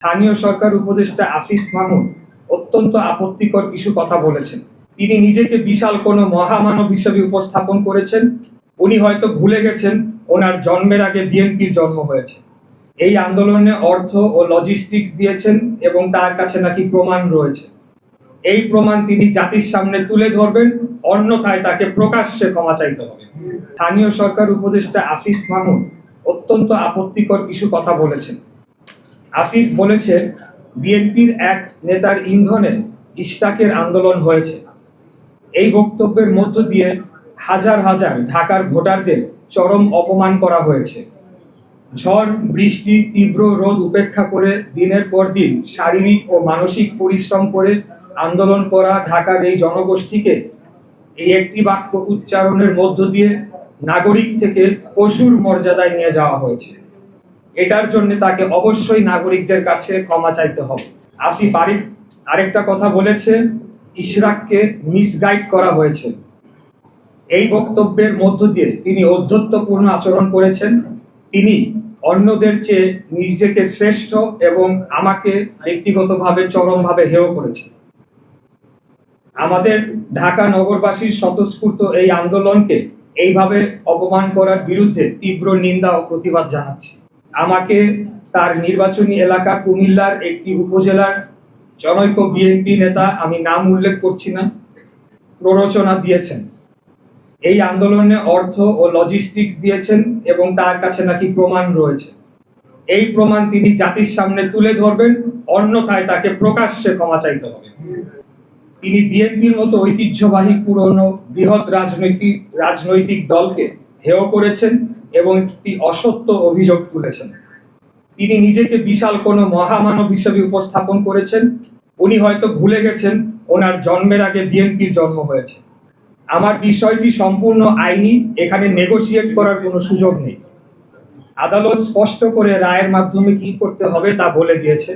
স্থানীয় সরকার উপদেষ্টা আসিফ মাহমুদ অত্যন্ত আপত্তিকর কিছু কথা বলেছেন। তিনি নিজেকে বিশাল কোনো মহামানব হিসেবে উপস্থাপন করেছেন। উনি হয়তো ভুলে গেছেন, ওনার জন্মের আগে বিএনপির জন্ম হয়েছে। এই আন্দোলনে অর্থ ও লজিস্টিক্স দিয়েছেন এবং তার কাছে নাকি প্রমাণ রয়েছে। এই প্রমাণ তিনি জাতির সামনে তুলে ধরবেন, অন্যথায় তাকে প্রকাশ্যে ক্ষমা চাইতে হবে। স্থানীয় সরকার উপদেষ্টা আসিফ মাহমুদ অত্যন্ত আপত্তিকর কিছু কথা বলেছেন। আসিফ বলেছে, বিএনপির এক নেতার ইন্ধনে ইশতাকের আন্দোলন হয়েছে। এই বক্তব্যের মধ্য দিয়ে হাজার হাজার ঢাকার ভোটারদের চরম অপমান করা হয়েছে। ঝড়, বৃষ্টি, তীব্র রোদ উপেক্ষা করে দিনের পর দিন শারীরিক ও মানসিক পরিশ্রম করে আন্দোলন করা ঢাকার এই জনগোষ্ঠীকে এই একটি বাক্য উচ্চারণের মধ্য দিয়ে নাগরিক থেকে পশুর মর্যাদায় নিয়ে যাওয়া হয়েছে। এটার জন্য তাকে অবশ্যই নাগরিকদের কাছে ক্ষমা চাইতে হবে। আসিফ আরেক আরেকটা কথা বলেছে, ইশরাককে মিসগাইড করা হয়েছে। এই বক্তব্যের মধ্য দিয়ে তিনি অধ্যত্বপূর্ণ আচরণ করেছেন। তিনি অন্যদের চেয়ে নিজেকে শ্রেষ্ঠ এবং আমাকে ব্যক্তিগতভাবে চরমভাবে হেয় করেছেন। আমাদের ঢাকা নগরবাসীর স্বতঃস্ফূর্ত এই আন্দোলনকে এইভাবে অপমান করার বিরুদ্ধে তীব্র নিন্দা ও প্রতিবাদ জানাচ্ছি। আমাকে তার নির্বাচনী এলাকা কুমিল্লার একটি উপজেলার জনৈক বিএনপি নেতা আমি নাম উল্লেখ করছি না, প্ররোচনা দিয়েছেন। এই আন্দোলনে অর্থ ও লজিস্টিক্স দিয়েছেন এবং তার কাছে নাকি প্রমাণ রয়েছে। এই প্রমাণ তিনি জাতির সামনে তুলে ধরবেন, অন্যথায় তাকে প্রকাশ্যে ক্ষমা চাইতে হবে। তিনি বিএনপির মতো ঐতিহ্যবাহী পুরনো বৃহৎ রাজনৈতিক রাজনৈতিক দলকে হেয় করেছেন। এবং একটি অসত্য অভিযোগ তুলেছেন। তিনি নিজেকে বিশাল কোনো মহামানব হিসেবে উপস্থাপন করেছেন। উনি হয়তো ভুলে গেছেন, ওনার জন্মের আগে বিএনপির জন্ম হয়েছে। আমার বিষয়টি সম্পূর্ণ আইনি, এখানে নেগোশিয়েট করার কোনো সুযোগ নেই। আদালত স্পষ্ট করে রায়ের মাধ্যমে কি করতে হবে তা বলে দিয়েছে।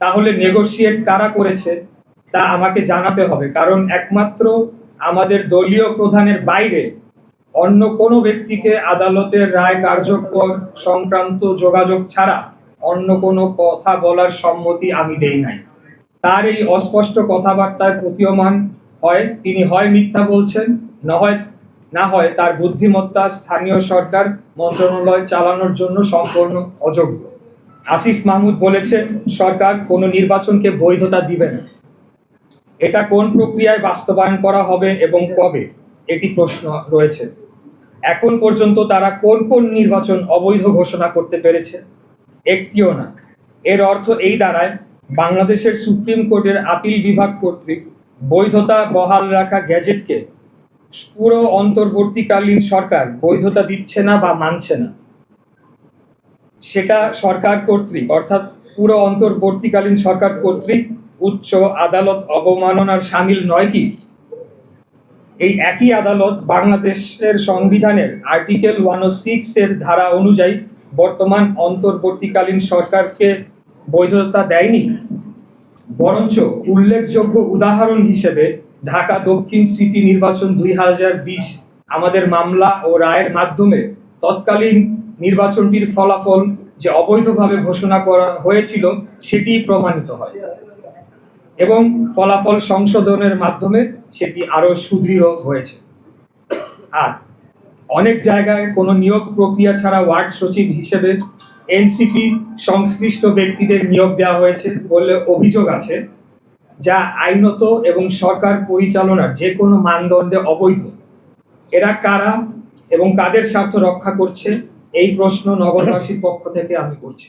তাহলে নেগোশিয়েট কারা করেছে তা আমাকে জানাতে হবে, কারণ একমাত্র আমাদের দলীয় প্রধানের বাইরে অন্য কোনো ব্যক্তিকে আদালতের রায় কার্যকর সংক্রান্ত যোগাযোগ ছাড়া অন্য কোনো কথা বলার সম্মতি আমি দেই নাই। তার এই অস্পষ্ট কথাবার্তায় প্রতীয়মান হয়, তিনি হয় মিথ্যা বলছেন, না হয় না হয় তার বুদ্ধিমত্তা স্থানীয় সরকার মন্ত্রণালয় চালানোর জন্য সম্পূর্ণ অযোগ্য। আসিফ মাহমুদ বলেছেন, সরকার কোনো নির্বাচনকে বৈধতা দিবে না। এটা কোন প্রক্রিয়ায় বাস্তবায়ন করা হবে এবং কবে, এটি প্রশ্ন রয়েছে। এখন পর্যন্ত তারা কোন কোন নির্বাচন অবৈধ ঘোষণা করতে পেরেছে? একটিও না। এর অর্থ এই দাঁড়ায়, বাংলাদেশের সুপ্রিম কোর্টের আপিল বিভাগ কর্তৃক বৈধতা বহাল রাখা গ্যাজেটকে পুরো অন্তর্বর্তীকালীন সরকার বৈধতা দিচ্ছে না বা মানছে না। সেটা সরকার কর্তৃক, অর্থাৎ পুরো অন্তর্বর্তীকালীন সরকার কর্তৃক উচ্চ আদালত অবমাননার সামিল নয় কি? এই একই আদালত বাংলাদেশের সংবিধানের আর্টিকেল ওয়ানের ধারা অনুযায়ী বর্তমান অন্তর্বর্তীকালীন সরকারকে বৈধতা দেয়নি। বরঞ্চ উল্লেখযোগ্য উদাহরণ হিসেবে ঢাকা দক্ষিণ সিটি নির্বাচন দুই হাজার বিশ আমাদের মামলা ও রায়ের মাধ্যমে তৎকালীন নির্বাচনটির ফলাফল যে অবৈধভাবে ঘোষণা করা হয়েছিল সেটি প্রমাণিত হয়। এবং ফলাফল সংশোধনের মাধ্যমে সেটি আরও সুদৃঢ় হয়েছে। আর অনেক জায়গায় কোনো নিয়োগ প্রক্রিয়া ছাড়া ওয়ার্ড সচিব হিসেবে এনসিপি সংশ্লিষ্ট ব্যক্তিদের নিয়োগ দেওয়া হয়েছে বলে অভিযোগ আছে, যা আইনত এবং সরকার পরিচালনার যে কোনো মানদণ্ডে অবৈধ। এরা কারা এবং কাদের স্বার্থ রক্ষা করছে, এই প্রশ্ন নগরবাসীর পক্ষ থেকে আমি করছি।